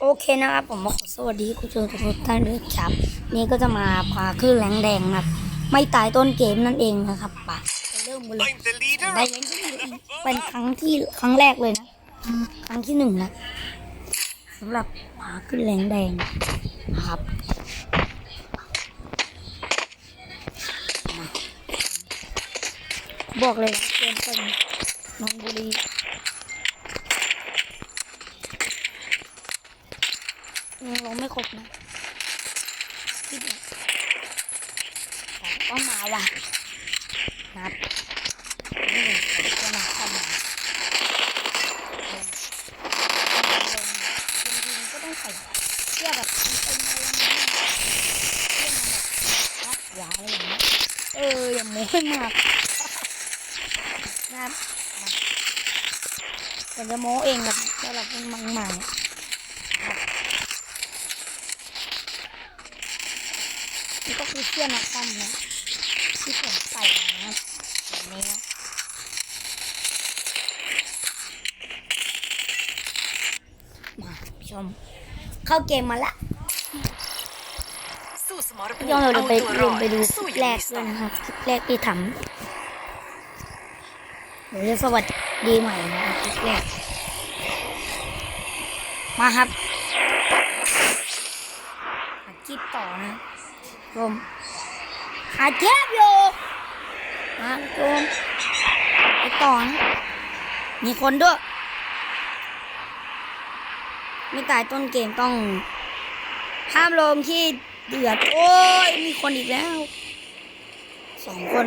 โอเคนะครับผมขอสวัสดีคุณผู้ชมทุกท่านด้วยครับ นี่ก็จะมาพาขึ้นแรงแดงนะครับไม่ตายต้นเกมนั่นเองนะครับป่ะไปเริ่มกันเลย I'm the leader ได้ of เล่นที่นี่เป็นครั้งที่ครั้งแรกเลยนะครั้งที่หนึ่งนะสำหรับพาขึ้นแรงแดงนะครับมาบอกเลยเกมเป็นนนทบุรี ยังลงไม่ครบนะคิดต้องมาว่ะนัดนี่มจะมาเข้ามาลงลงลงก็ต้องใส่เสื้อแบบเป็นอะไรนะเสื้อแบบยาวอะไรอย่างเงี้ยเอออย่าโม้ให้มากนัดมาผมจะโม้เองแบบสำหรับมันมังมาเนี่ยนี่ก็คือเสื้อนักคอมนะที่ผมใส่นะแบบนี้นะมาผู้ชม เข้าเกมมาละสู้สมรภูย้อนมิเราเอาไปตัวรลองดไปดูคสู้ลิปอย่าแรงกมีสด้ไตวยล์นะครับคลิปแรกที่ทำเดี๋ยวจะสวัสดีใหม่นะคลิปแรก มาครับหาคลิปต่อนะ ชมหาคลิปอยู่มาชมไปต่อนะมีคนด้วยไม่ตายต้นเกมต้อง ห้ามลงที่เดือด โอ้ย มีคนอีกแล้ว สองคน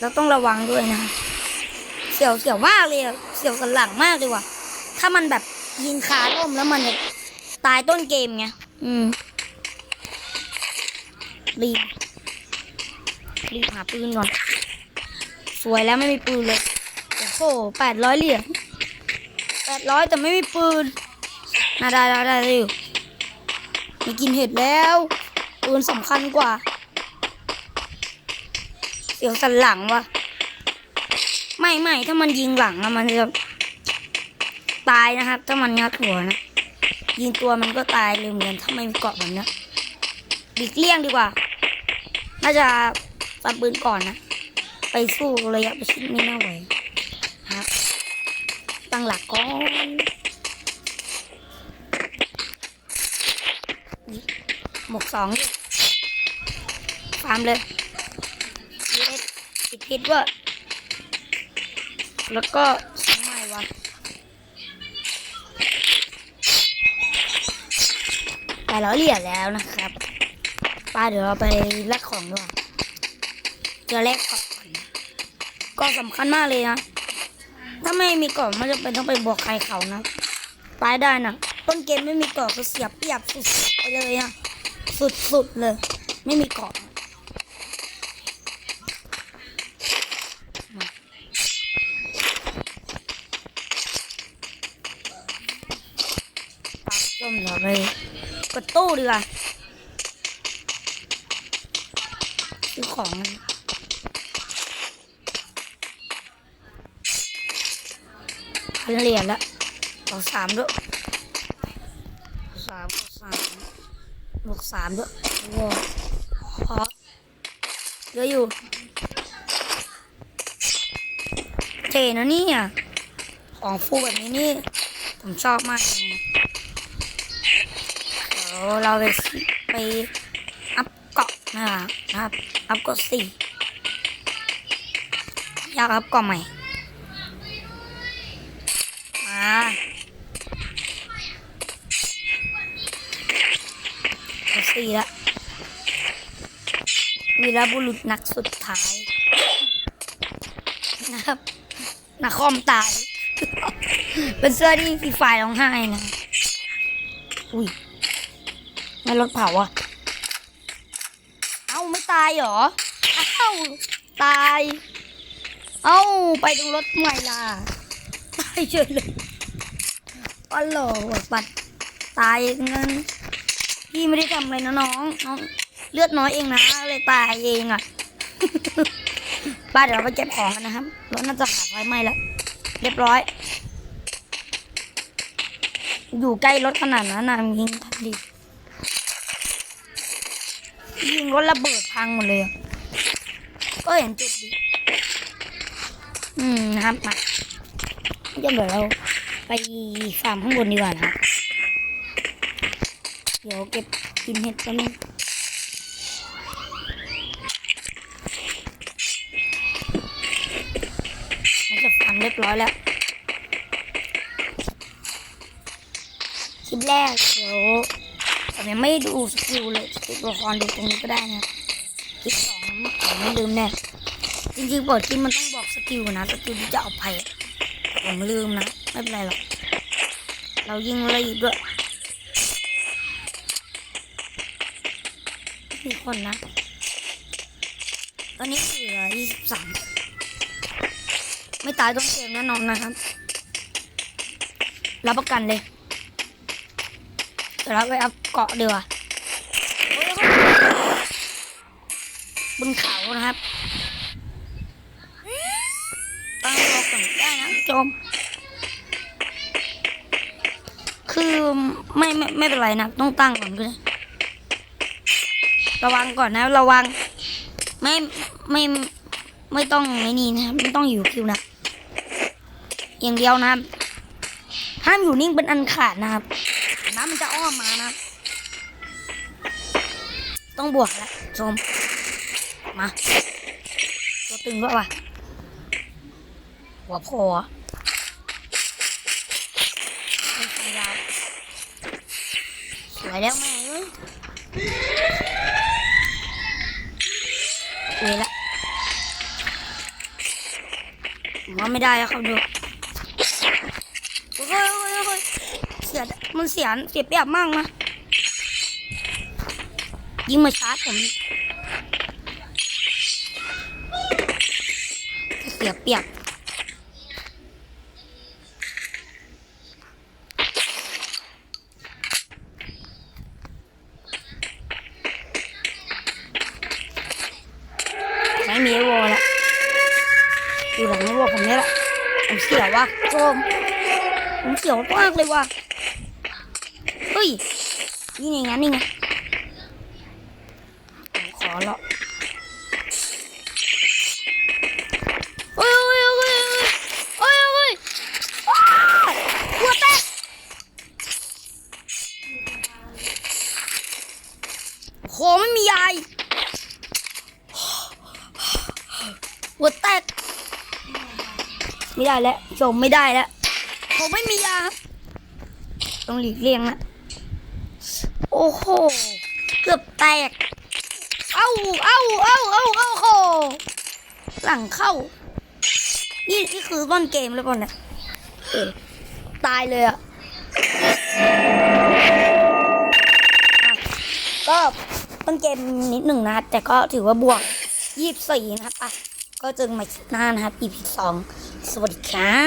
เราต้องระวังด้วยนะเสียวเสียวมากเลยเสียวสันหลังมากเลยว่ะ ถ้ามันแบบยิงขาล่มแล้วมันจะ ตายต้นเกมไง อืม รีบ รีบหาปืนก่อน สวยแล้วไม่มีปืนเลย โอ้โหแปดร้อยเหรียญแปดร้อยแต่ไม่มีปืนน่าได้ได้ได้อยู่มีกินเห็ดแล้ว ปืนสำคัญกว่า เสียวสันหลังวะไม่ไม่ถ้ามันยิงหลังอะมันจะตายนะครับ ถ้ามันงัดหัวนะ ยิงตัวมันก็ตายเลยเหมือนถ้าไม่มีเกาะแบบเนี้ยหลีกเลี่ยงดีกว่า น่าจะตัดปืนก่อนนะ ไปสู้ระยะประชิดไม่น่าไหวครับตั้งหลักก่อนหมกสองฟาร์มเลยยีเอสปิดพิษด้วยแล้วก็ ไปร้อยเหรียญแล้วนะครับป้าเดี๋ยวเราไปแลกของด้วยจอแลกก่อนก็สำคัญมากเลยนะ ถ้าไม่มีกรอบไม่จำเป็นต้องไปบอกใครเขานะตายได้นะต้นเกมไม่มีกรอบก็เสียเปรียบสุดไปเลยอะสุดๆเลย ไม่มีกรอบมาปักจมเหรอไป ดตู้ดีกว่าซื้อของกันพันเหรียญละบวกสามด้วยบวกสามบวกสามบวกสามด้วยโอ้โหพอเยอะอยู่เจ๋นะเนี่ยของฟูแบบนี้นี่ ผมชอบมากเลย ยวเราไปไปอัพเกาะนะครับนะครับอัพเกาะสี่อยากอัพเกาะใหม่มาเอาสี่ละวีรบุรุษนักสุดท้ายนะครับนักคอมตาย เป็นเสื้อที่ฟีไฟร้องไห้นะ อุ้ย ไม่รถเผาอะ เอ้าไม่ตายหรอ เอ้าตาย เอ้าไปดูรถใหม่ล่ะตายเฉยเลยอ๋อเหรอหัวปัดตายเงั้นพี่ไม่ได้ทำอะไรนะน้องน้อง เลือดน้อยเองนะเลยตายเองอะป้าเดี๋ยวเราไปเก็บของกันนะครับรถน่าจะขาดไฟไหม้แล้วเรียบร้อย อยู่ใกล้รถขนาดนั้นนะยิงทันที ยิงรถระเบิดพังหมดเลย ก็เห็นจุดดี อืมนะครับมาเดี๋ยวเราไปฟาร์มข้างบนดีกว่านะครับ เดี๋ยวเก็บกินเห็ดแป๊บนึงมันจะฟาร์มเรียบร้อยแล้วคลิปแรกเดี๋ยว ผมยังไม่ดูสกิลเลยสกิลตัวละครดูตรงนี้ก็ได้นะคลิปสองผมไม่ลืมแน่จริงๆเปิดคลิปมันต้องบอกสกิลนะสกิลที่จะเอาไปผมลืมนะไม่เป็นไรหรอกเรายิงเลยด้วยมีคนนะตอนนี้เหลือยี่สิบสามไม่ตายต้องเกมแน่นอนนะครับ รับประกันเลย ดี๋ยวเราไปอัพเกาะดีกว่าบนเขานะครับตั้งรอก่อนได้นะโจมคือไม่ไม่ไม่เป็นไรนะต้องตั้งก่อนก็ได้ระวังก่อนนะ ระวัง ไม่ไม่ไม่ต้องไอ้นี่นะครับไม่ต้องอยู่คิวนะอย่างเดียวนะครับห้ามอยู่นิ่งเป็นอันขาดนะครับ น้ำมันจะอ้อมมานะ ต้องบวกแล้วชมมา ตัวตึงด้วยว่ะ หัวโผล่อไม่ใช่ยาวสวยแล้วแม่เอ้ยเวยละมว่าไม่ได้แล้วครับดูเฮ้ยเฮ้ยเฮ้ยเสีย มันเสียเสียเปรียบมากนะยิงมาชาร์จผมเสียเปรียบไม่มีวอลละอยู่หลังไอวอลผมนี่แหละผมเสียวว่ะโจมผมเสียวมากเลยว่ะ ฮ้ย นี่ไงงั้นนี่ไงขอละเฮ้ยเฮ้ยเฮ้ยเฮ้ยเฮ้ยว้าวหัวแตกโหไม่มียายหัวแตกไม่ได้แล้วชมไม่ได้แล้วผมไม่มียาต้องหลีกเลี่ยงนะ โอ้โห เกือบแตก เอ้า เอ้า เอ้า เอ้า เอ้าโห หลังเข้า นี่นี่คือต้นเกมแล้วก่อนเนี่ยเออตายเลยอะ ก็ต้นเกมนิดหนึ่งนะ แต่ก็ถือว่าบวกยี่สิบสี่นะครับอะก็เจอกันใหม่หน้านะครับ EP สองสวัสดีครับ